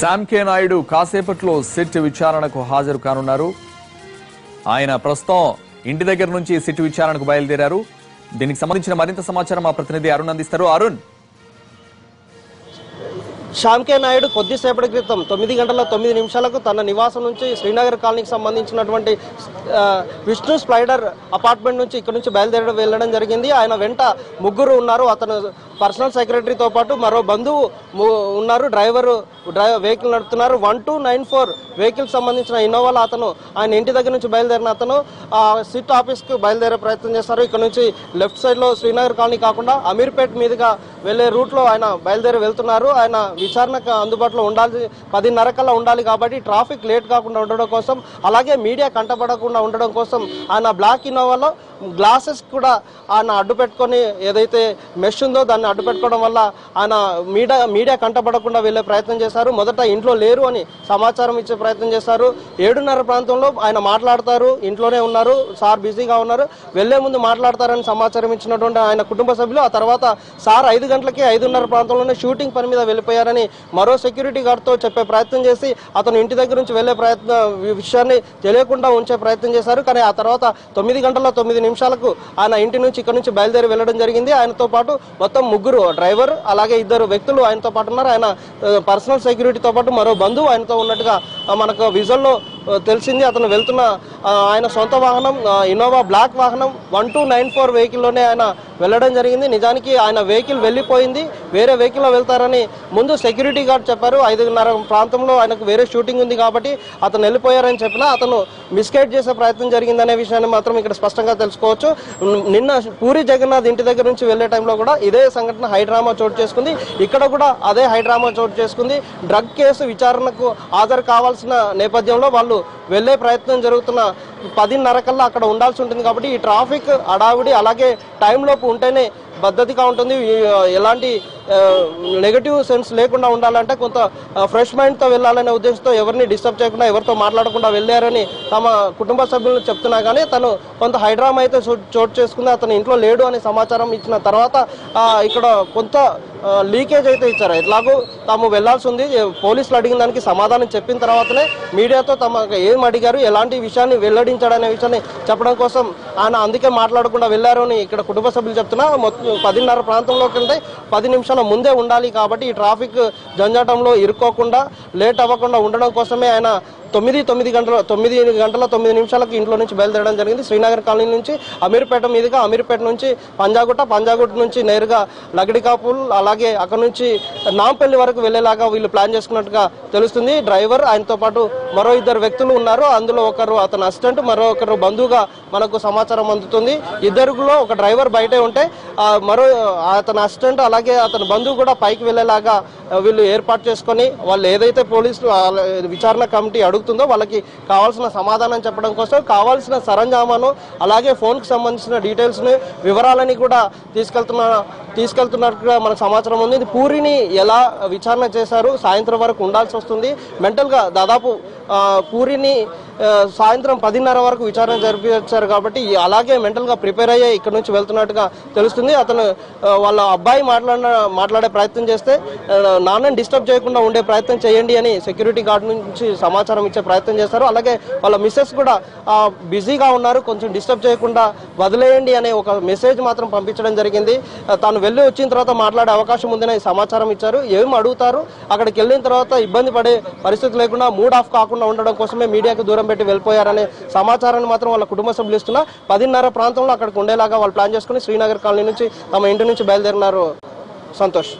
Sam Naidu కాసేపట్లో SIT విచారణకు హాజరు కానున్నారు. ఆయన ప్రస్తుతం ఇంటి దగ్గర నుంచి సిట్ విచారణకు బయలుదేరారు. దీనికి సంబంధించిన మరింత సమాచారం మా ప్రతినిధి అరుణ్ అందిస్తారు. అరుణ్! శ్యామ్కే నాయుడు కొద్దిసేపటి క్రితం తొమ్మిది గంటల తొమ్మిది నిమిషాలకు తన నివాసం నుంచి శ్రీనగర్ కాలనీకి సంబంధించినటువంటి విష్ణు స్ప్లైడర్ అపార్ట్మెంట్ నుంచి ఇక్కడ నుంచి బయలుదేరడం వెళ్ళడం జరిగింది. ఆయన వెంట ముగ్గురు ఉన్నారు. అతను పర్సనల్ సెక్రటరీతో పాటు మరో బంధువు ము- ఉన్నారు. డ్రైవరు డ్రైవర్ వెహికల్ నడుపుతున్నారు. One two nine four vehicle సంబంధించిన ఇన్నోవాలో అతను ఆయన ఇంటి దగ్గర నుంచి బయలుదేరిన అతను ఆ సిట్ ఆఫీస్కు బయలుదేరే ప్రయత్నం చేస్తారు. ఇక్కడ నుంచి లెఫ్ట్ సైడ్లో శ్రీనగర్ కాలనీ కాకుండా అమీర్పేట్ మీదుగా వెళ్ళే రూట్లో ఆయన బయలుదేరి వెళ్తున్నారు. ఆయన విచారణకు అందుబాటులో ఉండాలి పదిన్నర కల్లా ఉండాలి కాబట్టి ట్రాఫిక్ లేట్ కాకుండా ఉండడం కోసం అలాగే మీడియా కంటపడకుండా ఉండడం కోసం ఆయన బ్లాక్ ఇన్నోవాలో గ్లాసెస్ కూడా ఆయన అడ్డు పెట్టుకొని ఏదైతే మెష్ ఉందో దాన్ని అడ్డు పెట్టుకోవడం వల్ల ఆయన మీడియా మీడియా కంటపడకుండా వెళ్ళే ప్రయత్నం చేశారు. మొదట ఇంట్లో లేరు అని సమాచారం ఇచ్చే ప్రయత్నం చేశారు. ఏడున్నర ప్రాంతంలో ఆయన మాట్లాడతారు ఇంట్లోనే ఉన్నారు సార్ బిజీగా ఉన్నారు. వెళ్ళే ముందు మాట్లాడతారని సమాచారం ఇచ్చినటువంటి ఆయన కుటుంబ సభ్యులు ఆ తర్వాత సార్ ఐదు గంటలకి ఐదున్నర ప్రాంతంలోనే షూటింగ్ పని మీద వెళ్ళిపోయారని మరో సెక్యూరిటీ గార్డ్తో చెప్పే ప్రయత్నం చేసి అతను ఇంటి దగ్గర నుంచి వెళ్ళే ప్రయత్నం విషయాన్ని తెలియకుండా ఉంచే ప్రయత్నం చేశారు. కానీ ఆ తర్వాత తొమ్మిది గంటల తొమ్మిది నిమిషాలకు ఆయన ఇంటి నుంచి ఇక్కడ నుంచి బయలుదేరి వెళ్ళడం జరిగింది. ఆయనతో పాటు మొత్తం ముగ్గురు డ్రైవర్ అలాగే ఇద్దరు వ్యక్తులు ఆయనతో పాటు ఉన్నారు. ఆయన పర్సనల్ సెక్యూరిటీతో పాటు మరో బంధువు ఆయనతో ఉన్నట్టుగా మనకు విజువల్లో తెలిసింది అతను వెళ్తున్న ఆయన సొంత వాహనం ఇన్నోవా బ్లాక్ వాహనం వన్ టూ నైన్ ఫోర్ వెహికల్లోనే ఆయన వెళ్ళడం జరిగింది. నిజానికి ఆయన వెహికల్ వెళ్ళిపోయింది. వేరే వెహికల్లో వెళ్తారని ముందు సెక్యూరిటీ గార్డ్ చెప్పారు. ఐదున్నర ప్రాంతంలో ఆయనకు వేరే షూటింగ్ ఉంది కాబట్టి అతను వెళ్ళిపోయారని చెప్పినా అతను మిస్గైడ్ చేసే ప్రయత్నం జరిగిందనే విషయాన్ని మాత్రం ఇక్కడ స్పష్టంగా తెలుసుకోవచ్చు. నిన్న పూరి జగన్నాథ్ ఇంటి దగ్గర నుంచి వెళ్ళే టైంలో కూడా ఇదే సంఘటన హైడ్రామా చోటు చేసుకుంది. ఇక్కడ కూడా అదే హైడ్రామా చోటు చేసుకుంది. డ్రగ్ కేసు విచారణకు హాజరు కావాల్సిన నేపథ్యంలో వాళ్ళు వెళ్ళే ప్రయత్నం జరుగుతున్న పదిన్నర కల్లా అక్కడ ఉండాల్సి ఉంటుంది కాబట్టి ఈ ట్రాఫిక్ అడావిడి అలాగే టైంలోపు ఉంటేనే పద్ధతిగా ఉంటుంది. ఎలాంటి నెగటివ్ సెన్స్ లేకుండా ఉండాలంటే కొంత ఫ్రెష్ మైండ్తో వెళ్ళాలనే ఉద్దేశంతో ఎవరిని డిస్టర్బ్ చేయకుండా ఎవరితో మాట్లాడకుండా వెళ్ళారని తమ కుటుంబ సభ్యులను చెప్తున్నా కానీ తను కొంత హైడ్రామా అయితే చో- చోటు చేసుకుంది అతను ఇంట్లో లేడు అనే సమాచారం ఇచ్చిన తర్వాత ఇక్కడ కొంత లీకేజ్ అయితే ఇచ్చారు. ఎట్లాగో తాము వెళ్ళాల్సి ఉంది. పోలీసులు అడిగిన దానికి సమాధానం చెప్పిన తర్వాతనే మీడియాతో తమ ఏం అడిగారు ఎలాంటి విషయాన్ని వెల్లడించాడనే విషయాన్ని చెప్పడం కోసం ఆయన అందుకే మాట్లాడకుండా వెళ్ళారు అని ఇక్కడ కుటుంబ సభ్యులు చెప్తున్నా. మొత్తం పదిన్నర ప్రాంతంలోకి వెళ్తే పది నిమిషాల ముందే ఉండాలి కాబట్టి ఈ ట్రాఫిక్ జంజాటంలో ఇరుక్కోకుండా లేట్ అవ్వకుండా ఉండడం కోసమే ఆయన తొమ్మిది తొమ్మిది గంటల తొమ్మిది గంటల తొమ్మిది నిమిషాలకు ఇంట్లో నుంచి బయలుదేరడం జరిగింది. శ్రీనగర్ కాలనీ నుంచి అమీర్పేట మీదుగా అమీర్పేట నుంచి పంజాగుట్ట పంజాగుట్ట నుంచి నేరుగా లగడికాపుల్ అలాగే అక్కడ నుంచి నాంపల్లి వరకు వెళ్ళేలాగా వీళ్ళు ప్లాన్ చేసుకున్నట్టుగా తెలుస్తుంది. డ్రైవర్ ఆయనతో పాటు మరో ఇద్దరు వ్యక్తులు ఉన్నారు. అందులో ఒకరు అతని అసిస్టెంట్ మరో ఒకరు బంధువుగా మనకు సమాచారం అందుతుంది. ఇద్దరులో ఒక డ్రైవర్ బయటే ఉంటే మరో అతని అసిస్టెంట్ అలాగే అతని బంధువు కూడా పైకి వెళ్ళేలాగా వీళ్ళు ఏర్పాటు చేసుకొని వాళ్ళు ఏదైతే పోలీసులు విచారణ కమిటీ అడుగుతుందో వాళ్ళకి కావాల్సిన సమాధానం చెప్పడం కోసం కావాల్సిన సరంజామాను అలాగే ఫోన్కి సంబంధించిన డీటెయిల్స్ని వివరాలని కూడా తీసుకెళ్తున్న తీసుకెళ్తున్నట్టుగా మనకు సమాచారం ఉంది. ఇది పూరిని ఎలా విచారణ చేశారు? సాయంత్రం వరకు ఉండాల్సి వస్తుంది. మెంటల్గా దాదాపు పూరిని సాయంత్రం పదిన్నర వరకు విచారణ జరిపించారు కాబట్టి అలాగే మెంటల్గా ప్రిపేర్ అయ్యే ఇక్కడ నుంచి వెళ్తున్నట్టుగా తెలుస్తుంది. అతను వాళ్ళ అబ్బాయి మాట్లాడిన మాట్లాడే ప్రయత్నం చేస్తే నాన్నని డిస్టర్బ్ చేయకుండా ఉండే ప్రయత్నం చేయండి అని సెక్యూరిటీ గార్డ్ నుంచి సమాచారం ఇచ్చే ప్రయత్నం చేస్తారు. అలాగే వాళ్ళ మిస్సెస్ కూడా బిజీగా ఉన్నారు. కొంచెం డిస్టర్బ్ చేయకుండా వదిలేయండి అనే ఒక మెసేజ్ మాత్రం పంపించడం జరిగింది. తాను వెళ్ళి వచ్చిన తర్వాత మాట్లాడే అవకాశం ఉందని సమాచారం ఇచ్చారు. ఏం అడుగుతారు? అక్కడికి వెళ్ళిన తర్వాత ఇబ్బంది పడే పరిస్థితి లేకుండా మూడ్ ఆఫ్ కాకుండా ఉండడం కోసమే మీడియాకు దూరం పెట్టి వెళ్ళిపోయారనే సమాచారాన్ని మాత్రం వాళ్ళ కుటుంబ సభ్యులు ఇస్తున్నా పదిన్నర ప్రాంతంలో అక్కడికి ఉండేలాగా వాళ్ళు ప్లాన్ చేసుకుని శ్రీనగర్ కాలనీ నుంచి తమ ఇంటి నుంచి బయలుదేరినారు సంతోష్.